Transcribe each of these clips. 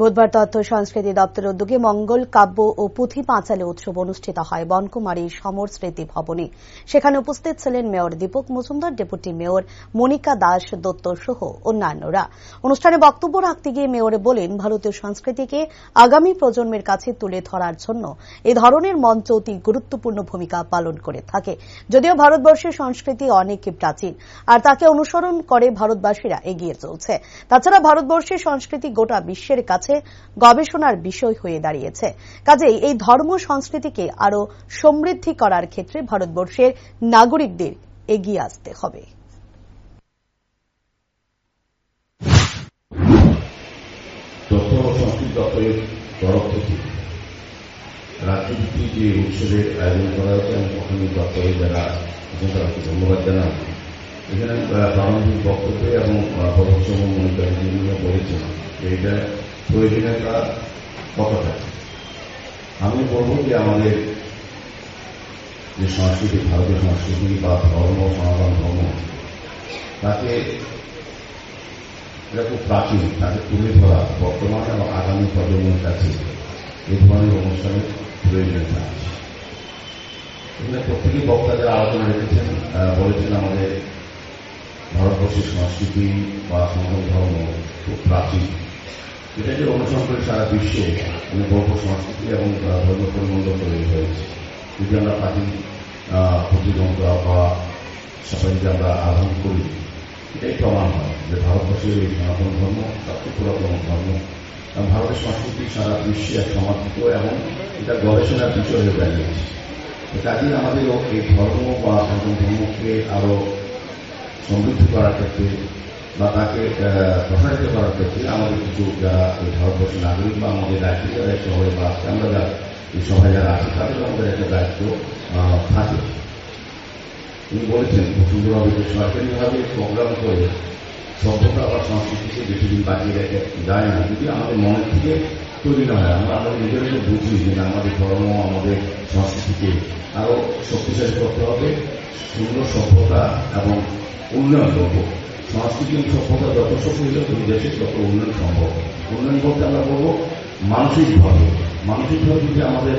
বুধবার তথ্য সংস্কৃতি দপ্তরের উদ্যোগে মঙ্গল, কাব্য ও পুঁথি পাঁচালী উৎসব অনুষ্ঠিত হয় বনকুমারী সমর স্মৃতি ভবনে। সেখানে উপস্থিত ছিলেন mayor Dipak Majumdar, deputy mayor Monika Das, Dutta সহ অন্যান্যরা। অনুষ্ঠানে বক্তব্য রাখতে গিয়ে মেয়র বলেন, ভারতীয় সংস্কৃতিকে আগামী প্রজন্মের কাছে তুলে ধরার জন্য এ ধরনের মঞ্চ অতি গুরুত্বপূর্ণ ভূমিকা পালন করে থাকে। যদিও ভারতবর্ষের সংস্কৃতি অনেক প্রাচীন, আর তাকে অনুসরণ করে ভারতবাসীরা এগিয়ে চলছে। তাছাড়া ভারতবর্ষের সংস্কৃতি গোটা বিশ্বের কাছে গবেষণার বিষয় হয়ে দাঁড়িয়েছে। কাজেই এই ধর্ম সংস্কৃতিকে আরও সমৃদ্ধি করার ক্ষেত্রে ভারতবর্ষের নাগরিকদের এগিয়ে আসতে হবে। রাজ্যভিত্তিক যে উৎসবের আয়োজন করা হয়েছে আমি ওখানে দপ্তরের যারা তাদেরকে ধন্যবাদ জানাব। এখানে প্রারম্ভিক বক্তব্যে এবং প্রদর্শন মনিটর বিভিন্ন বলেছেন যে এটা প্রয়োজনীয়তা কতটা আমি বলব যে আমাদের যে সংস্কৃতি, ভারতীয় সংস্কৃতি বা ধর্ম, সনাতন ধর্ম, তাকে এটা খুব প্রাচীন, তাকে তুলে ধরা বর্তমান এবং আগামী প্রজন্মের কাছে এই ধরনের অনুষ্ঠানের প্রয়োজনীয়তা আছে। এখানে প্রত্যেকেই বক্তা যারা আলোচনা রেখেছেন বলেছেন আমাদের ভারতবর্ষের সংস্কৃতি বা সনাতন ধর্ম খুব প্রাচীন। এটা যে অনুসরণ সারা বিশ্বে মানে গল্প সংস্কৃতি এবং ধর্ম পরিমণ্ডল তৈরি হয়েছে যদি আমরা প্রাচীন প্রতিদ্বন্দ্বা বা সবাই যদি আমরা আহ্বান করি এটাই প্রমাণ হয় যে ভারতবর্ষের এই সনাতন ধর্ম সবচেয়ে পুরাতন ধর্ম ভারতের সংস্কৃতি সারা বিশ্বে এক সমাদৃত এবং এটা গবেষণার বিষয় হয়ে দাঁড়িয়েছে তো কাজেই আমাদের এই ধর্ম বা সনাতন ধর্মকে আরও সমৃদ্ধ করার ক্ষেত্রে বা তাকে প্রসারিত করার ক্ষেত্রে আমাদের কিছু যারা ভারতবর্ষের নাগরিক বা আমাদের দায়িত্ব যারা শহরে বা আজকে আমরা যারা এই সভায় যারা আছি, তাদের আমাদের একটা দায়িত্ব থাকে। তিনি বলেছেন, সুন্দরভাবে যে সরকারিভাবে প্রোগ্রাম করে সভ্যতা বা সংস্কৃতিকে বেশি দিন বাঁচিয়ে রেখে যায় না, যদি আমাদের মনের থেকে তৈরি না হয়, আমরা আমাদের নিজেদের বুঝি যে আমাদের ধর্ম, আমাদের সংস্কৃতিকে আরও শক্তিশালী করতে হবে, সুন্দর সভ্যতা এবং উন্নয়ন করব। সংস্কৃতি সভ্যতা যত শক্তিশালী তুমি দেশে তত উন্নয়ন সম্ভব। উন্নয়ন বলতে আমরা বলব মানসিকভাবে। মানসিকভাবে যদি আমাদের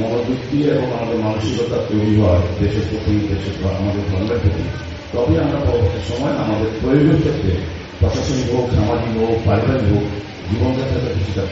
মনোবৃত্তি এবং আমাদের মানসিকতা তৈরি হয়, দেশের প্রতি, দেশের আমাদের ধর্মের প্রতি তবে আমরা পরবর্তী সময় আমাদের প্রয়োজন ক্ষেত্রে প্রশাসনিক হোক, সামাজিক হোক, পারিবারিক হোক জীবনযাত্রাটা কিছুটা